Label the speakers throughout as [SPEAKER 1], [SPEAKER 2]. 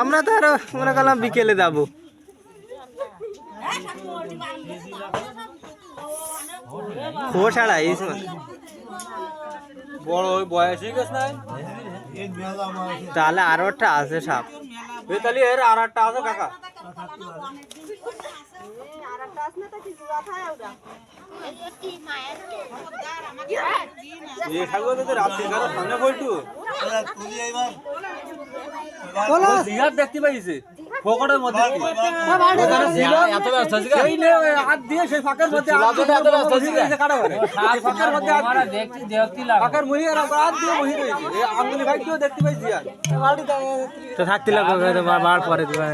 [SPEAKER 1] আমরা তো আরও মনে করলাম বিকেলে যাব। খোস আড়া এই সময়।
[SPEAKER 2] বড় ওই বয়স হয়ে গেছে না?
[SPEAKER 1] তাহলে আরও একটা আছে সাপ।
[SPEAKER 2] এই তাহলে এর আর একটা আছে কাকা। রাত্রি সামনে বলটু জিহাদ দেখতে পাইছে পকেটের মধ্যে
[SPEAKER 3] এত ব্যস্ত আছি
[SPEAKER 2] সেই নে হাত দিয়ে সেই ফাঁকের মধ্যে হাত দিয়ে
[SPEAKER 3] এত ব্যস্ত আছি
[SPEAKER 2] কাটা করে। সেই ফাঁকের মধ্যে হাত
[SPEAKER 3] দেখছি দেখতে লাগে
[SPEAKER 2] ফাঁকের মুহি আর হাত দিয়ে বসে রয়েছে এই আঙ্গুলি ভাই কেউ দেখতে পাইছি আর
[SPEAKER 1] তো থাকতে লাগবে তোমার বার পরে দিবা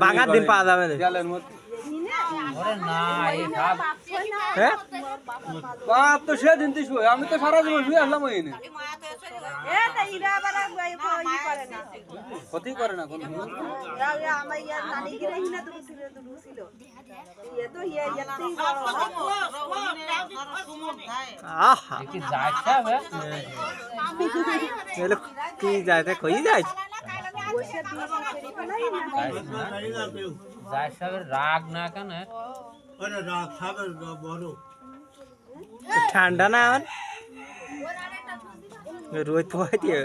[SPEAKER 1] বাগার দিন পাওয়া যাবে হ্যাঁ?
[SPEAKER 2] বাপ তো সেদিন শুয়ে আমি তো সারা জীবন শুয়ে আসলাম ওই নে ক্ষতি করে না কোনো।
[SPEAKER 1] আহা
[SPEAKER 3] কি যায় সাপ হ্যাঁ?
[SPEAKER 1] এগুলো কি যাইতে কই যাই
[SPEAKER 3] যায় সাপের রাগ না কেন
[SPEAKER 1] ঠান্ডা না আমার রোদ দিয়ে।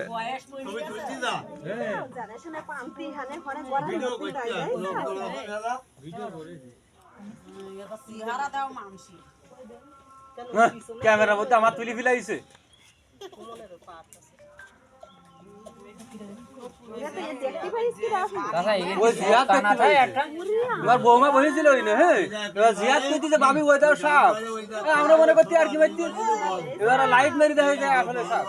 [SPEAKER 2] হ্যাঁ, ক্যামেরার মধ্যে আমার তুলি ফিলাইছে বৌমা বসেছিল ওই না হ্যাঁ এবার জিয়াদ কইতেছে বাবি ওইটাও সাপ আমরা মনে করছি আর কি মারছি এবার লাইট মেরে দেওয়া হয়ে যায় আসলে সাপ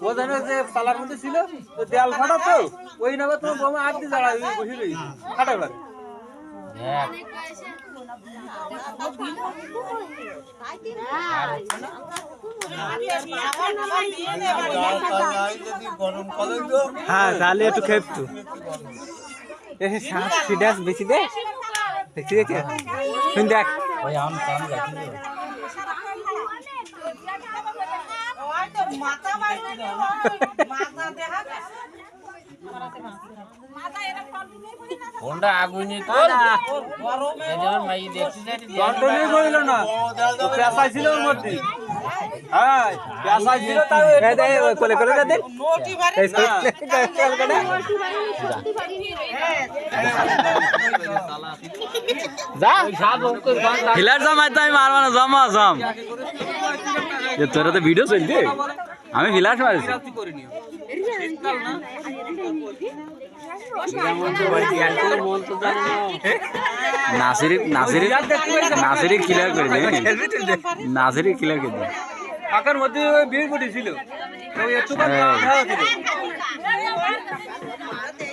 [SPEAKER 2] ও জানে যে তালার মধ্যে ছিল তো দেয়াল ফাটা তো ওই নামে তোমার বৌমা হাত দিয়ে দাঁড়ায় বসে রয়েছে ফাটা
[SPEAKER 1] হ্যাঁ তাহলে একটু খেপতু এই সাপ সিডাস বেশি দে। দেখছি শুন দেখ।
[SPEAKER 3] ওই আম কাম যাচ্ছি ফোনটা আগুনি তো? যেমন মাই দেখছি
[SPEAKER 2] কন্ট্রোলই করিল না? ও ছিল ওর মধ্যে। হ্যাঁ পেশায় ছিল তাও
[SPEAKER 1] এই দে, কোলে কোলে। যা
[SPEAKER 4] হিলার জামাই আমি না জমা জম। তোরা তো ভিডিও চলছে? আমি ফিলাস মারছি। নাসিরি নাসিরি নাসিরি ক্লিয়ার করে নাসিরি ক্লিয়ার করে
[SPEAKER 2] মধ্যে ভিড় ঘটেছিল
[SPEAKER 4] হ্যাঁ।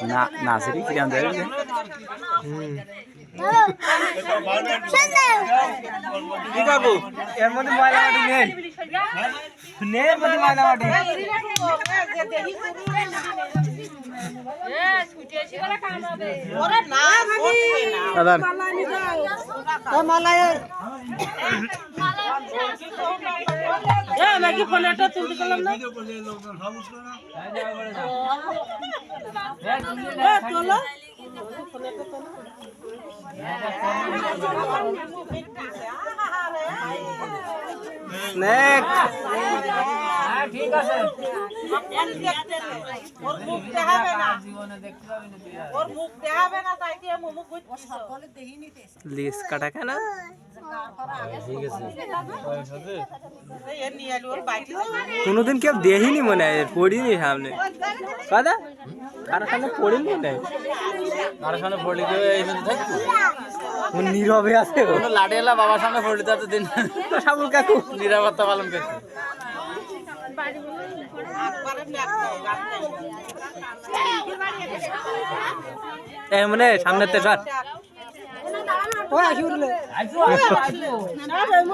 [SPEAKER 4] না নাসিরি ক্লিয়ার দেবে
[SPEAKER 2] কি করব
[SPEAKER 1] এর মধ্যে ময়লা নেই। নেই এর মধ্যে ময়লা মাটি দাদা নেক
[SPEAKER 3] হ্যাঁ ঠিক আছে। জীবনে দেখতে পাবি না। তুই আর।
[SPEAKER 1] লিস কাটা কেন? কোনোদিন কেউ দেখিনি মনে হয়? পড়িনি সামনে। কাদা কারোর সামনে পড়িনি মনে হয়?
[SPEAKER 3] কারোর সামনে পড়লি কেউ এই থাকতো?
[SPEAKER 1] নীরবে আছে ও।
[SPEAKER 3] কোনো লাঠিয়ালা বাবার সামনে পড়লি তো দিন।
[SPEAKER 1] সাবুল কাকু।
[SPEAKER 3] নিরাপত্তা পালন করতে
[SPEAKER 1] এই মনে সামনে তো সর।
[SPEAKER 3] আসব। আসব